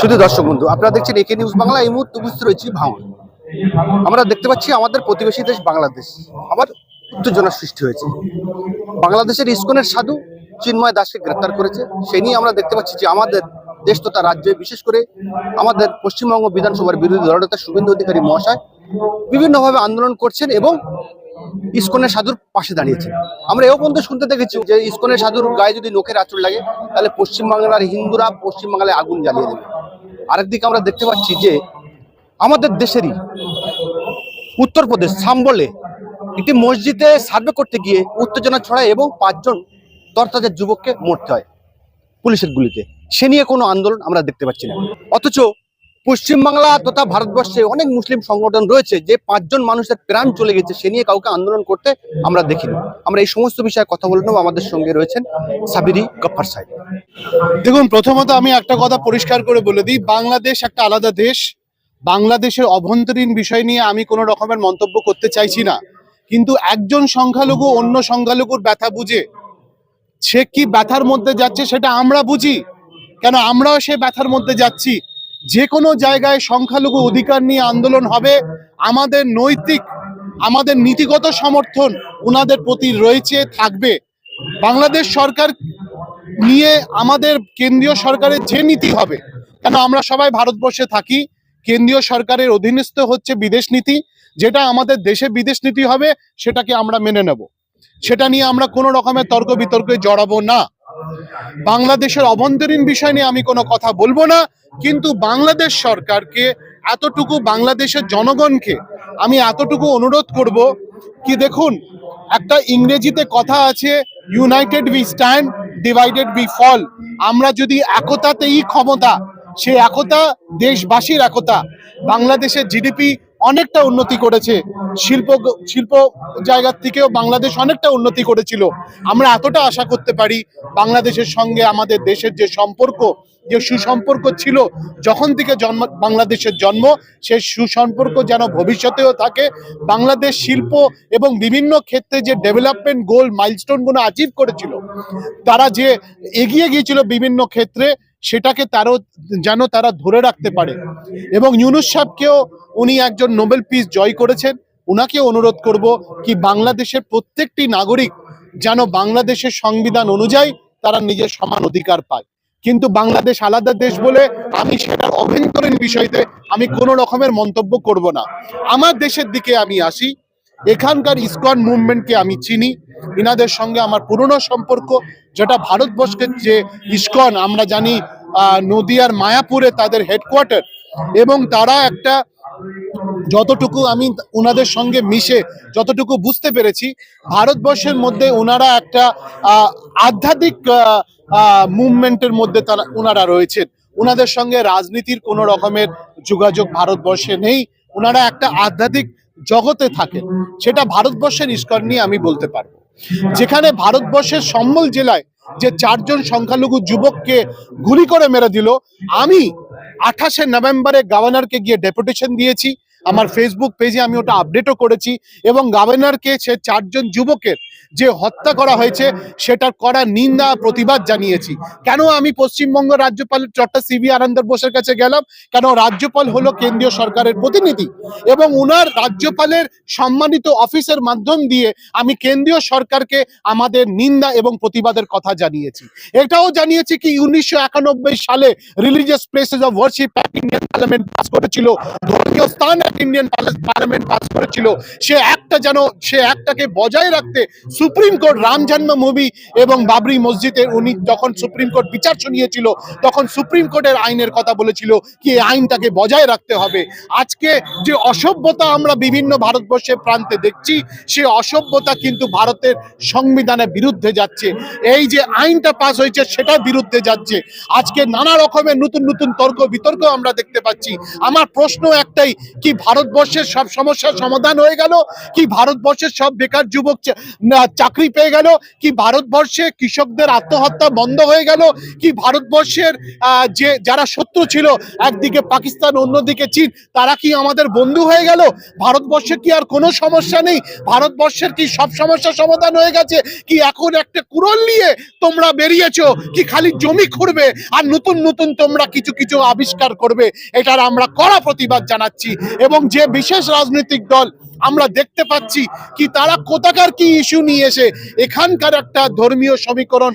শুধু দর্শক বন্ধু, আপনারা দেখছেন একে নিউজ বাংলা, এই মুহূর্তে উপস্থিত রয়েছি ভাঙন। আমরা দেখতে পাচ্ছি আমাদের প্রতিবেশী দেশ বাংলাদেশ, আবার উত্তেজনার সৃষ্টি হয়েছে। বাংলাদেশের ইস্কনের সাধু চিন্ময় দাসকে গ্রেপ্তার করেছে। সেই নিয়ে আমরা দেখতে পাচ্ছি যে আমাদের দেশ তথা রাজ্যে, বিশেষ করে আমাদের পশ্চিমবঙ্গ বিধানসভার বিরোধী দলনেতা শুভেন্দু অধিকারী মহাশয় বিভিন্নভাবে আন্দোলন করছেন এবং ইস্কনের সাধুর পাশে দাঁড়িয়েছে আমরা এও পর্যন্ত শুনতে দেখেছি যে ইস্কনের সাধুর গায়ে যদি নখের আঁচড় লাগে, তাহলে পশ্চিমবাংলার হিন্দুরা পশ্চিমবাংলায় আগুন জ্বালিয়ে দেবে। আরেকদিকে আমরা দেখতে পাচ্ছি যে আমাদের দেশেরই উত্তরপ্রদেশ, সাম্বলে একটি মসজিদে সার্ভে করতে গিয়ে উত্তেজনা ছড়ায় এবং পাঁচজন দরতাজের যুবককে মরতে হয় পুলিশের গুলিতে। সে নিয়ে কোনো আন্দোলন আমরা দেখতে পাচ্ছি না। অথচ পশ্চিমবাংলা তথা ভারতবর্ষে অনেক মুসলিম সংগঠন রয়েছে, যে পাঁচজন মানুষের প্রাণ চলে গেছে, সে নিয়ে কাউকে আন্দোলন করতে আমরা দেখিনি। আমরা এই সমস্ত বিষয়ে কথা বলে নেব। আমাদের সঙ্গে রয়েছেন সাবিরি গফার সাহেব। দেখুন, প্রথমত আমি একটা কথা পরিষ্কার করে বলে দিই, বাংলাদেশ একটা আলাদা দেশ। বাংলাদেশের অভ্যন্তরীণ বিষয় নিয়ে আমি কোনো রকমের মন্তব্য করতে চাইছি না। কিন্তু একজন সংখ্যালঘু অন্য সংখ্যালঘুর ব্যথা বুঝে। সে কি ব্যথার মধ্যে যাচ্ছে সেটা আমরা বুঝি। কেন আমরাও সে ব্যথার মধ্যে যাচ্ছি? যে কোনো জায়গায় সংখ্যালঘু অধিকার নিয়ে আন্দোলন হবে, আমাদের নৈতিক, আমাদের নীতিগত সমর্থন ওনাদের প্রতি রয়েছে, থাকবে। বাংলাদেশ সরকার নিয়ে আমাদের কেন্দ্রীয় সরকারের যে নীতি হবে, কেন আমরা সবাই ভারতবর্ষে থাকি, কেন্দ্রীয় সরকারের অধীনস্থ হচ্ছে বিদেশ নীতি, যেটা আমাদের দেশে বিদেশ নীতি হবে, সেটাকে আমরা মেনে নেব। সেটা নিয়ে আমরা কোনো রকমের তর্ক বিতর্কে জড়াবো না। বাংলাদেশের অভ্যন্তরীণ বিষয় নিয়ে আমি কোনো কথা বলব না, কিন্তু বাংলাদেশ সরকারকে এতটুকু বাংলাদেশের জনগণকে আমি এতটুকু অনুরোধ করব কি দেখুন, একটা ইংরেজিতে কথা আছে united we stand divided we fall আমরা যদি একতাতেই ক্ষমতা, সেই একতা দেশবাসীর একতা, বাংলাদেশের জিডিপি অনেকটা উন্নতি করেছে। শিল্প শিল্প জায়গার থেকেও বাংলাদেশ অনেকটা উন্নতি করেছিল। আমরা এতটা আশা করতে পারি, বাংলাদেশের সঙ্গে আমাদের দেশের যে সম্পর্ক, যে সুসম্পর্ক ছিল, যখন থেকে জন্ম, বাংলাদেশের জন্ম সেই সুসম্পর্ক যেন ভবিষ্যতেও থাকে। বাংলাদেশ শিল্প এবং বিভিন্ন ক্ষেত্রে যে ডেভেলপমেন্ট গোল মাইলস্টোনগুলো অ্যাচিভ করেছিল, তারা যে এগিয়ে গিয়েছিল বিভিন্ন ক্ষেত্রে সেটাকে তারও যেন তারা ধরে রাখতে পারে। এবং ইউনুস সাহেবকেও উনি একজন নোবেল পিস জয় করেছেন। উনাকে অনুরোধ করব কি বাংলাদেশের প্রত্যেকটি নাগরিক যেন বাংলাদেশের সংবিধান অনুযায়ী তারা নিজের সমান অধিকার পায়। কিন্তু বাংলাদেশ আলাদা দেশ বলে আমি সেটার অভ্যন্তরীণ বিষয়তে আমি কোনো রকমের মন্তব্য করব না। আমার দেশের দিকে আমি আসি এখানকার ইসকন মুভমেন্টকে আমি চিনি। ইনাদের সঙ্গে আমার পুরনো সম্পর্ক, যেটা ভারতবর্ষের যে ইসকন, আমরা জানি নদিয়ার মায়াপুরে তাদের হেডকোয়ার্টার এবং তারা একটা যতটুকু আমি ওনাদের সঙ্গে মিশে যতটুকু বুঝতে পেরেছি, ভারতবর্ষের মধ্যে ওনারা একটা আধ্যাত্মিক মুভমেন্টের মধ্যে তারা ওনারা রয়েছেন। ওনাদের সঙ্গে রাজনীতির কোনো রকমের যোগাযোগ ভারতবর্ষে নেই। ওনারা একটা আধ্যাত্মিক জগতে থাকেন সেটা ভারতবর্ষের ইস্কন নিয়ে আমি বলতে পারব। যেখানে ভারতবর্ষের সম্বল জেলায় যে চারজন সংখ্যালঘু যুবককে গুলি করে মেরে দিল, আমি আঠাশে নভেম্বরে গভর্নরকে গিয়ে ডেপুটেশন দিয়েছি, আমার ফেসবুক পেজে আমি ওটা আপডেটও করেছি এবং গভর্নরকে সে চারজন যুবকের যে হত্যা করা হয়েছে, সেটার করা নিন্দা, প্রতিবাদ জানিয়েছি। কেন আমি পশ্চিমবঙ্গ রাজ্যপাল ডক্টর সিবি আনন্দ বোসের কাছে গেলাম? কেন রাজ্যপাল হলো কেন্দ্রীয় সরকারের প্রতিনিধি? এবং উনার রাজ্যপালের সম্মানিত অফিসের মাধ্যম দিয়ে আমি কেন্দ্রীয় সরকারকে আমাদের নিন্দা এবং প্রতিবাদের কথা জানিয়েছি। এটাও জানিয়েছি কি, উনিশশো একানব্বই সালে religious places of worship Indian parliament pass করেছিল, ধর্মীয় স্থান ইন্ডিয়ান পার্লামেন্ট পাস করেছিল। সে একটা যেন, সে একটাকে বজায় রাখতে সুপ্রিম কোর্ট রাম জন্মভূমি এবং বাবরি মসজিদের উনি যখন সুপ্রিম কোর্ট বিচার শুনিয়েছিল, তখন সুপ্রিম কোর্টের আইনের কথা বলেছিল কি এই আইনটাকে বজায় রাখতে হবে। আজকে যে অসভ্যতা আমরা বিভিন্ন ভারতবর্ষের প্রান্তে দেখছি, সে অসভ্যতা কিন্তু ভারতের সংবিধানের বিরুদ্ধে যাচ্ছে। এই যে আইনটা পাস হয়েছে, সেটার বিরুদ্ধে যাচ্ছে। আজকে নানা রকমের নতুন নতুন তর্ক বিতর্ক আমরা দেখতে পাচ্ছি। আমার প্রশ্ন একটাই, কি ভারতবর্ষের সব সমস্যার সমাধান হয়ে গেল? কি ভারতবর্ষের সব বেকার যুবক চাকরি পেয়ে গেল, কি ভারতবর্ষে কৃষকদের আত্মহত্যা বন্ধ হয়ে গেল, কি ভারতবর্ষের যে, যারা শত্রু ছিল, একদিকে পাকিস্তান, অন্যদিকে চীন, তারা কি আমাদের বন্ধু হয়ে গেল? ভারতবর্ষে কি আর কোনো সমস্যা নেই? ভারতবর্ষের কি সব সমস্যার সমাধান হয়ে গেছে? কি এখন একটা কুড়োল নিয়ে তোমরা বেরিয়েছো? কি খালি জমি খুঁড়বে? আর নতুন নতুন তোমরা কিছু কিছু আবিষ্কার করবে? এটার আমরা কড়া প্রতিবাদ জানাচ্ছি। এবং যে বিশেষ রাজনৈতিক দল আমরা দেখতে পাচ্ছি কি তারা কোথাকার কি ইস্যু নিয়ে এসে এখানকার একটা ধর্মীয় সমীকরণ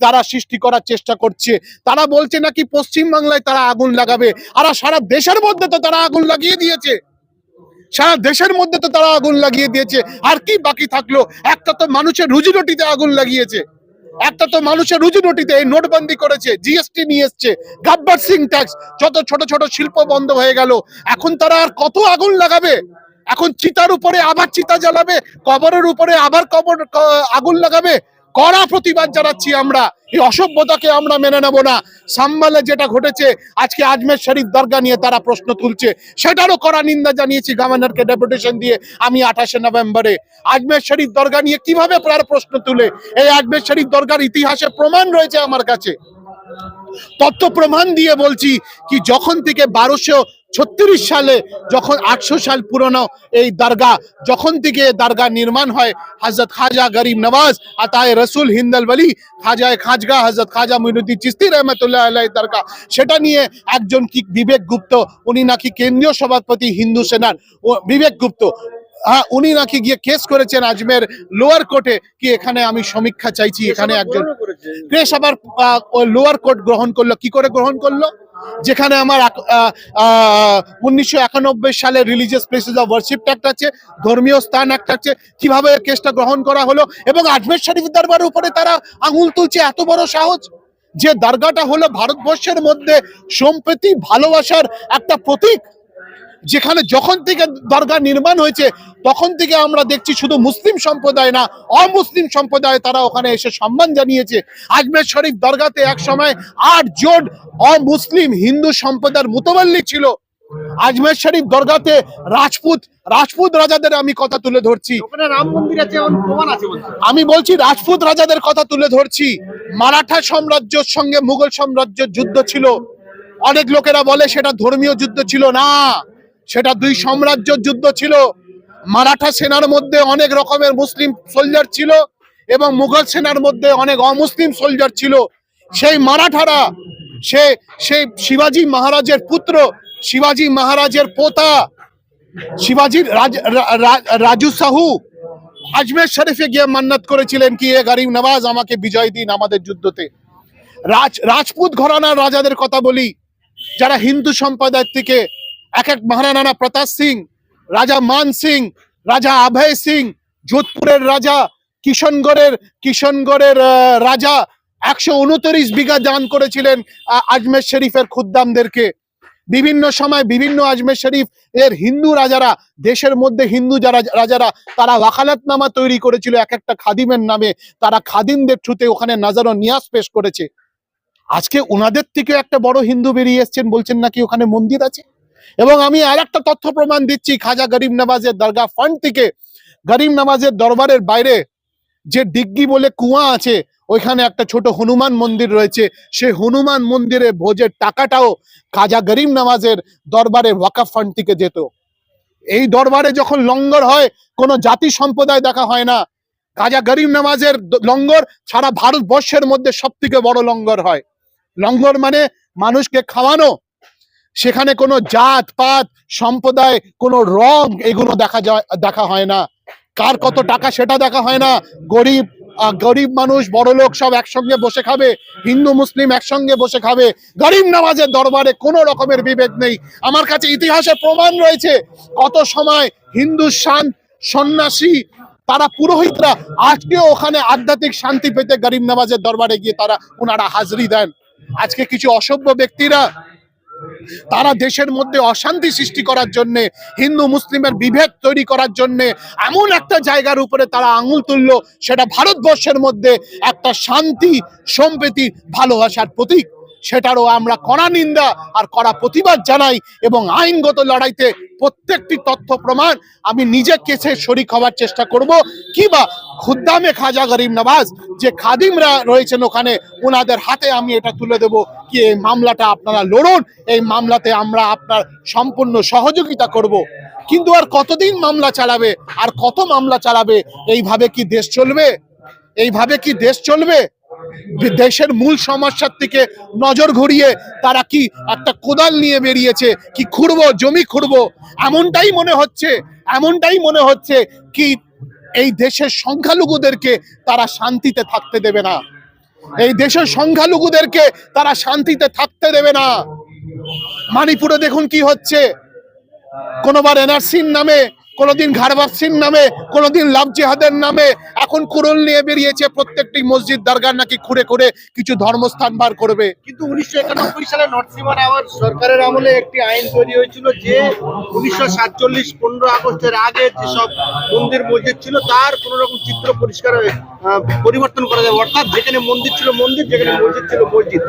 তারা সৃষ্টি করার চেষ্টা করছে। তারা বলছে নাকি পশ্চিম বাংলায় তারা আগুন লাগাবে, আর সারা দেশের মধ্যে তো তারা আগুন লাগিয়ে দিয়েছে। সারা দেশের মধ্যে তো তারা আগুন লাগিয়ে দিয়েছে। আর কি বাকি থাকল? একটা তো মানুষের রুজি রুটিতে আগুন লাগিয়েছে। একটা তো মানুষের রুজি রুটিতে এই নোটবন্দি করেছে, জিএসটি নিয়ে এসছে, গাব্বার সিং ট্যাক্স যত ছোট ছোট শিল্প বন্ধ হয়ে গেল, এখন তারা আর কত আগুন লাগাবে? এখন চিতার উপরে আবার চিতা জ্বালাবে, কবরের উপরে আবার কবর আগুন লাগাবে। কড়া প্রতিবাদ জানাচ্ছি আমরা। এই অসভ্যতাকে আমরা মেনে নেব না। সাম্বালে যেটা ঘটেছে, আজকে আজমের শরীফ দরগা নিয়ে তারা প্রশ্ন তুলছে। সেটারও কড়া নিন্দা জানিয়েছি গভর্নরকে ডেপুটেশন দিয়ে আমি আঠাশে নভেম্বরে। আজমের শরীফ দরগা নিয়ে কীভাবে তারা প্রশ্ন তুলে? এই আজমের শরীফ দরগার ইতিহাসে প্রমাণ রয়েছে আমার কাছে। তথ্য প্রমাণ দিয়ে বলছি কি, যখন থেকে বারোশো ছত্রিশ সালে যখন আটশো সাল পুরনো এই দরগা যখন থেকে দরগা নির্মাণ হয় হজরত খাজা গরিব নওয়াজ আতায় রসুল হিন্দল বলি খাজায় খাজগা হজরত খাজা মইনুদ্দিন চিস্তি রহমতুল্লাহ আল্লাহ দরগা সেটা নিয়ে একজন কি বিবেক গুপ্ত উনি নাকি কেন্দ্রীয় সভাপতি হিন্দু সেনার ও বিবেক গুপ্ত হ্যাঁ উনি নাকি গিয়ে কেস করেছেন আজমের লোয়ার কোর্টে কি এখানে আমি সমীক্ষা চাইছি এখানে একজন কেস আবার লোয়ার কোর্ট গ্রহণ করল কি করে গ্রহণ করল? যেখানে আমার উনিশশো একানব্বই সালে religious places of worship act আছে, ধর্মীয় স্থান একটা আছে, কীভাবে কেসটা গ্রহণ করা হলো এবং আজমের শরীফ দরবারের উপরে তারা আঙুল তুলছে, এত বড় সাহস যে দরগাটা হলো ভারতবর্ষের মধ্যে সম্প্রীতি ভালোবাসার একটা প্রতীক। যেখানে যখন থেকে দরগা নির্মাণ হয়েছে তখন থেকে আমরা দেখছি শুধু মুসলিম সম্প্রদায় না অমুসলিম সম্প্রদায় তারা ওখানে এসে সম্মান জানিয়েছে। আজমের শরীফ দরগাতে এক সময় আট জন অমুসলিম হিন্দু সম্প্রদায়ের মুতবল্লি ছিল। আজমের শরীফ দরগাতে রাজপুত রাজপুত রাজাদের আমি কথা তুলে ধরছি। আমি বলছি রাজপুত রাজাদের কথা তুলে ধরছি। মারাঠা সাম্রাজ্যের সঙ্গে মুঘল সাম্রাজ্যের যুদ্ধ ছিল। অনেক লোকেরা বলে সেটা ধর্মীয় যুদ্ধ ছিল না। সেটা দুই সাম্রাজ্যের যুদ্ধ ছিল। মারাঠা সেনার মধ্যে অনেক রকমের মুসলিম সোলজার ছিল এবং মুঘল সেনার মধ্যে অনেক অমুসলিম সোলজার ছিল। সেই মারাঠারা, সে, সেই শিবাজি মহারাজের পুত্র, শিবাজি মহারাজের পোতা, শিবাজির রাজ সাহু, আজমের শরীফে গিয়ে মান্নাত করেছিলেন কি, এ গরিব নওয়াজ আমাকে বিজয় দিন আমাদের যুদ্ধতে। রাজ, রাজপুত ঘরানার রাজাদের কথা বলি, যারা হিন্দু সম্প্রদায়ের থেকে, এক এক মহারানা প্রতাপ সিং রাজা মান সিং রাজা আভয় সিং যোধপুরের রাজা কিশনগড়ের আহ, রাজা একশো উনত্রিশ বিঘা দান করেছিলেন আজমের শরীফের খুদ্দামদেরকে। বিভিন্ন সময় বিভিন্ন আজমের শরীফ এর হিন্দু রাজারা দেশের মধ্যে হিন্দু যারা রাজারা তারা ওয়াকালাতনামা তৈরি করেছিল এক একটা খাদিমের নামে। তারা খাদিমদের থ্রুতে ওখানে নাজারো নিয়াস পেশ করেছে। আজকে ওনাদের থেকে একটা বড় হিন্দু বেরিয়ে এসছেন বলছেন নাকি ওখানে মন্দির আছে? এবং আমি আর একটা তথ্য প্রমাণ দিচ্ছি, খাজা গরিব নওয়াজের দরগা ফান্ড থেকে। গরিব নওয়াজের দরবারের বাইরে যে ডিগ্গি বলে কুয়া আছে, ওইখানে একটা ছোট হনুমান মন্দির রয়েছে। সেই হনুমান মন্দিরে ভোজের টাকাটাও খাজা গরিব নওয়াজের দরবারে ওয়াকাফ ফান্ড থেকে যেত। এই দরবারে যখন লঙ্গর হয়, কোনো জাতি সম্প্রদায় দেখা হয় না। খাজা গরিব নওয়াজের দ- লঙ্গর সারা ভারতবর্ষের মধ্যে সব থেকে বড় লঙ্গর হয়। লঙ্গর মানে মানুষকে খাওয়ানো সেখানে কোনো জাত, পাত, সম্প্রদায়, কোনো রং এগুলো দেখা যায়, দেখা হয় না। কার কত টাকা সেটা দেখা হয় না। গরিব গরিব মানুষ, বড় লোক সব একসঙ্গে বসে খাবে। হিন্দু, মুসলিম একসঙ্গে বসে খাবে। গরিব নামাজের দরবারে কোনো রকমের বিভেদ নেই। আমার কাছে ইতিহাসে প্রমাণ রয়েছে কত সময় হিন্দু শান, সন্ন্যাসী, তারা পুরোহিতরা আজকেও ওখানে আধ্যাত্মিক শান্তি পেতে গরিব নামাজের দরবারে গিয়ে তারা ওনারা হাজরি দেন। আজকে কিছু অসভ্য ব্যক্তিরা তারা দেশের মধ্যে অশান্তি সৃষ্টি করার জন্যে, হিন্দু মুসলিমের বিভেদ তৈরি করার জন্যে এমন একটা জায়গার উপরে তারা আঙুল তুললো, সেটা ভারতবর্ষের মধ্যে একটা শান্তি, সম্প্রীতি, ভালোবাসার প্রতীক। সেটারও আমরা কড়া নিন্দা আর কড়া প্রতিবাদ জানাই এবং আইনগত লড়াইতে প্রত্যেকটি তথ্য প্রমাণ আমি নিজে কেসে শরিক হওয়ার চেষ্টা করব। কিবা খুদ্দামে খাজা গরিব নওয়াজ যে খাদিমরা রয়েছেন ওখানে, ওনাদের হাতে আমি এটা তুলে দেব কি এই মামলাটা আপনারা লড়ুন, এই মামলাতে আমরা আপনার সম্পূর্ণ সহযোগিতা করব। কিন্তু আর কতদিন মামলা চালাবে, আর কত মামলা চালাবে, এইভাবে কি দেশ চলবে? এইভাবে কি দেশ চলবে? দেশের মূল সমস্যার থেকে নজর ঘুরিয়ে তারা কি একটা কোদাল নিয়ে বেরিয়েছে, কি খুঁড়বো, জমি খুঁড়বো, এমনটাই মনে হচ্ছে, এমনটাই মনে হচ্ছে কি এই দেশের সংখ্যালঘুদেরকে তারা শান্তিতে থাকতে দেবে না। এই দেশের সংখ্যালঘুদেরকে তারা শান্তিতে থাকতে দেবে না। মানিপুরে দেখুন কি হচ্ছে। কোনোবার এনআরসির নামে কোনোদিন ঘাড়বাসির নামে, কোনোদিন লাভ জেহাদের নামে। এখন কুরল নিয়ে বেরিয়েছে প্রত্যেকটি মসজিদ দরগার নাকি খুঁড়ে খুঁড়ে কিছু ধর্মস্থান বার করবে। কিন্তু উনিশশো একানব্বই সালে নর্থ সীমানা আবার সরকারের আমলে একটি আইন তৈরি হয়েছিল যে উনিশশো সাতচল্লিশ পনেরো আগস্টের আগে যেসব মন্দির মসজিদ ছিল, তার কোন রকম চিত্র পরিষ্কার পরিবর্তন করা যাবে। অর্থাৎ যেখানে মন্দির ছিল মন্দির, যেখানে মসজিদ ছিল মসজিদ।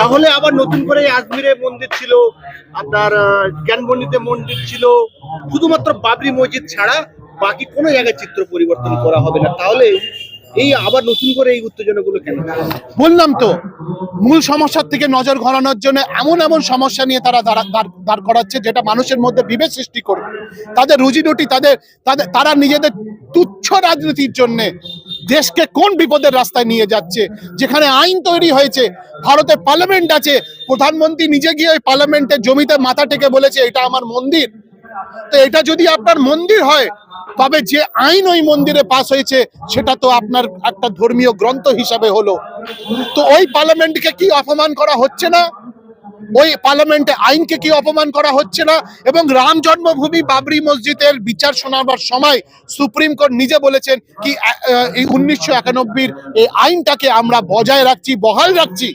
তাহলে আবার নতুন করে আজমিরে মন্দির ছিল, আপনার জ্ঞানবন্দিতে মন্দির ছিল। শুধুমাত্র বাবরি মসজিদ ছাড়া বাকি কোনো জায়গায় চিত্র পরিবর্তন করা হবে না। তাহলে এই আবার নতুন করে এই উত্তেজনাগুলো কেন? বললাম তো, মূল সমস্যার থেকে নজর ঘোরানোর জন্য এমন এমন সমস্যা নিয়ে তারা দাঁড় করাচ্ছে যেটা মানুষের মধ্যে বিভেদ সৃষ্টি করবে। তাদের রুজি রুটি, তাদের তাদের তারা নিজেদের তুচ্ছ রাজনীতির জন্য দেশকে কোন বিপদের রাস্তায় নিয়ে যাচ্ছে, যেখানে আইন তৈরি হয়েছে, ভারতে পার্লামেন্ট আছে, প্রধানমন্ত্রী নিজে গিয়ে ওই পার্লামেন্টের জমিতে মাথা টেকে বলেছে, এটা আমার মন্দির। তো এটা যদি আপনার মন্দির হয়, তবে যে আইন ওই মন্দিরে পাস হয়েছে, সেটা তো আপনার একটা ধর্মীয় গ্রন্থ হিসাবে হলো। তো ওই পার্লামেন্টকে কি অপমান করা হচ্ছে না? ওই পার্লামেন্টে আইনকে কি অপমান করা হচ্ছে না? এবং রাম জন্মভূমি বাবরি মসজিদের বিচার শোনাবার সময় সুপ্রিম কোর্ট নিজে বলেছেন কি এই উনিশশো একানব্বইয়ের এই আইনটাকে আমরা বজায় রাখছি, বহাল রাখছি।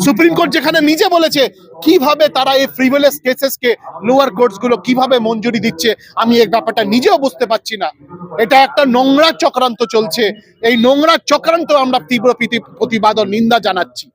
সুপ্রিম কোর্ট যেখানে নিজে বলেছে কীভাবে তারা এই ফ্রিভেলেস কেসেসকে লোয়ার কোর্টসগুলো কীভাবে মঞ্জুরি দিচ্ছে, আমি এই ব্যাপারটা নিজেও বুঝতে পারছি না। এটা একটা নোংরা চক্রান্ত চলছে। এই নোংরা চক্রান্ত আমরা তীব্র প্রতি- প্রতিবাদ ও নিন্দা জানাচ্ছি।